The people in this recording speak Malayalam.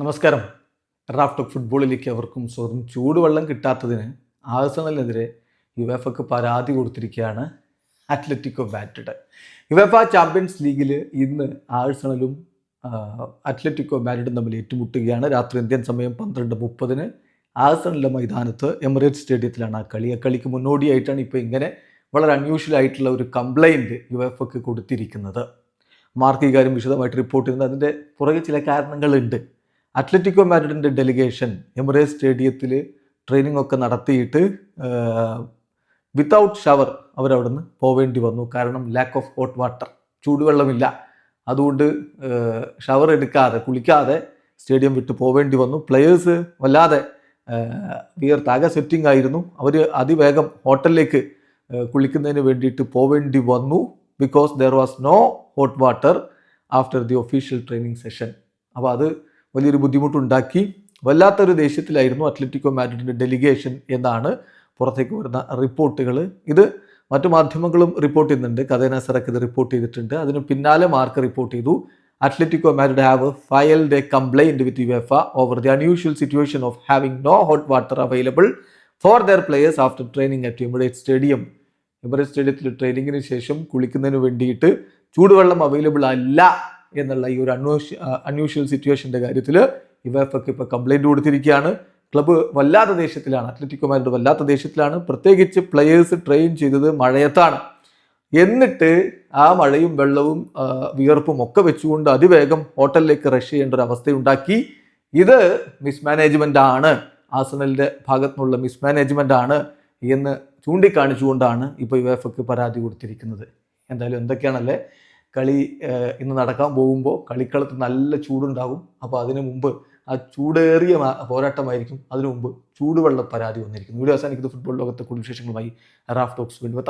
നമസ്കാരം. റാഫ്റ്റ് ഫുട്ബോളിലേക്ക് അവർക്കും സ്വാഗതം ചൂടുവെള്ളം കിട്ടാത്തതിന് ആഴ്സണലിനെതിരെ യുവേഫക്ക് പരാതി കൊടുത്തിരിക്കുകയാണ് അത്ലറ്റിക്കോ മാഡ്രിഡ്. യുവേഫ ചാമ്പ്യൻസ് ലീഗിൽ ഇന്ന് ആഴ്സണലും അത്ലറ്റിക് അത്ലറ്റിക്കോ മാഡ്രിഡും തമ്മിൽ ഏറ്റുമുട്ടുകയാണ്. രാത്രി ഇന്ത്യൻ സമയം പന്ത്രണ്ട് മുപ്പതിന് ആഴ്സണലിന്റെ മൈതാനത്ത് എമിറേറ്റ് സ്റ്റേഡിയത്തിലാണ് ആ കളി. ആ കളിക്ക് മുന്നോടിയായിട്ടാണ് ഇപ്പോൾ ഇങ്ങനെ വളരെ അൺയൂഷ്വൽ ആയിട്ടുള്ള ഒരു കംപ്ലൈന്റ് യുവേഫക്ക് കൊടുത്തിരിക്കുന്നത്. മാർക്ക് ഇക്കാര്യം കാര്യം വിശദമായിട്ട് റിപ്പോർട്ട് ചെയ്യുന്നത് അതിന്റെ പുറകെ ചില കാരണങ്ങളുണ്ട്. അത്ലറ്റിക്കോ മാഡ്രിഡിന്റെ ഡെലിഗേഷൻ എമിറേറ്റ് സ്റ്റേഡിയത്തിൽ ട്രെയിനിങ് ഒക്കെ നടത്തിയിട്ട് വിത്തൗട്ട് ഷവർ അവരവിടുന്ന് പോവേണ്ടി വന്നു. കാരണം ലാക്ക് ഓഫ് ഹോട്ട് വാട്ടർ ചൂടുവെള്ളമില്ല. അതുകൊണ്ട് ഷവർ എടുക്കാതെ കുളിക്കാതെ സ്റ്റേഡിയം വിട്ട് പോവേണ്ടി വന്നു. പ്ലെയേഴ്സ് വല്ലാതെ വിയർത്താകെ സെറ്റിംഗ് ആയിരുന്നു. അവർ അതിവേഗം ഹോട്ടലിലേക്ക് കുളിക്കുന്നതിന് വേണ്ടിയിട്ട് പോവേണ്ടി വന്നു. Because there was no hot water after the official training session അപ്പോൾ അത് വലിയൊരു ബുദ്ധിമുട്ടുണ്ടാക്കി. വല്ലാത്തൊരു ദേഷ്യത്തിലായിരുന്നു അത്ലറ്റിക്കോ മാഡ്രിഡിന്റെ ഡെലിഗേഷൻ എന്നാണ് പുറത്തേക്ക് വരുന്ന റിപ്പോർട്ടുകൾ. ഇത് മറ്റു മാധ്യമങ്ങളും റിപ്പോർട്ട് ചെയ്യുന്നുണ്ട്. കഥേന ഇത് റിപ്പോർട്ട് ചെയ്തിട്ടുണ്ട്. അതിന് പിന്നാലെ മാർക്ക് റിപ്പോർട്ട് ചെയ്തു. Atletico Madrid have filed a complaint with UEFA over the unusual situation of having no hot water available for their players after training at Emirates stadium Emirates സ്റ്റേഡിയത്തിൽ ട്രെയിനിങ്ങിന് ശേഷം കുളിക്കുന്നതിന് വേണ്ടിയിട്ട് ചൂടുവെള്ളം അവൈലബിൾ അല്ല എന്നുള്ള ഈ ഒരു അന്വേഷ അൺയൂഷ്വൽ സിറ്റുവേഷന്റെ കാര്യത്തിൽ ഇവർക്ക് ഇപ്പോൾ കംപ്ലൈന്റ് കൊടുത്തിരിക്കുകയാണ്. ക്ലബ്ബ് വല്ലാത്ത ദേഷ്യത്തിലാണ്. അത്ലറ്റിക്കോമാരുടെ വല്ലാത്ത ദേഷ്യത്തിലാണ്. പ്രത്യേകിച്ച് പ്ലെയേഴ്സ് ട്രെയിൻ ചെയ്തത് മഴയത്താണ്. എന്നിട്ട് ആ മഴയും വെള്ളവും വിയർപ്പും ഒക്കെ വെച്ചുകൊണ്ട് അതിവേഗം ഹോട്ടലിലേക്ക് റഷ് ചെയ്യേണ്ട ഒരു അവസ്ഥയുണ്ടാക്കി. ഇത് മിസ്മാനേജ്മെന്റ് ആണ്. ആസണലിന്റെ ഭാഗത്തു നിന്നുള്ള മിസ്മാനേജ്മെന്റ് ആണ് എന്ന് ചൂണ്ടിക്കാണിച്ചുകൊണ്ടാണ് ഇപ്പോൾ യു യുഎഫക്ക് പരാതി കൊടുത്തിരിക്കുന്നത്. എന്തായാലും എന്തൊക്കെയാണല്ലേ? കളി ഇന്ന് നടക്കാൻ പോകുമ്പോൾ കളിക്കളത്ത് നല്ല ചൂടുണ്ടാകും. അപ്പോൾ അതിനു മുമ്പ് ആ ചൂടേറിയ പോരാട്ടമായിരിക്കും. അതിനു മുമ്പ് ചൂടുവെള്ള പരാതി വന്നിരിക്കും വീഡിയോ അവസാനിക്കുന്നത് ഫുട്ബോൾ ലോകത്തെ കൂടുതൽ വിശേഷങ്ങളുമായി റാഫ് ടോക്സ് വീണ്ടും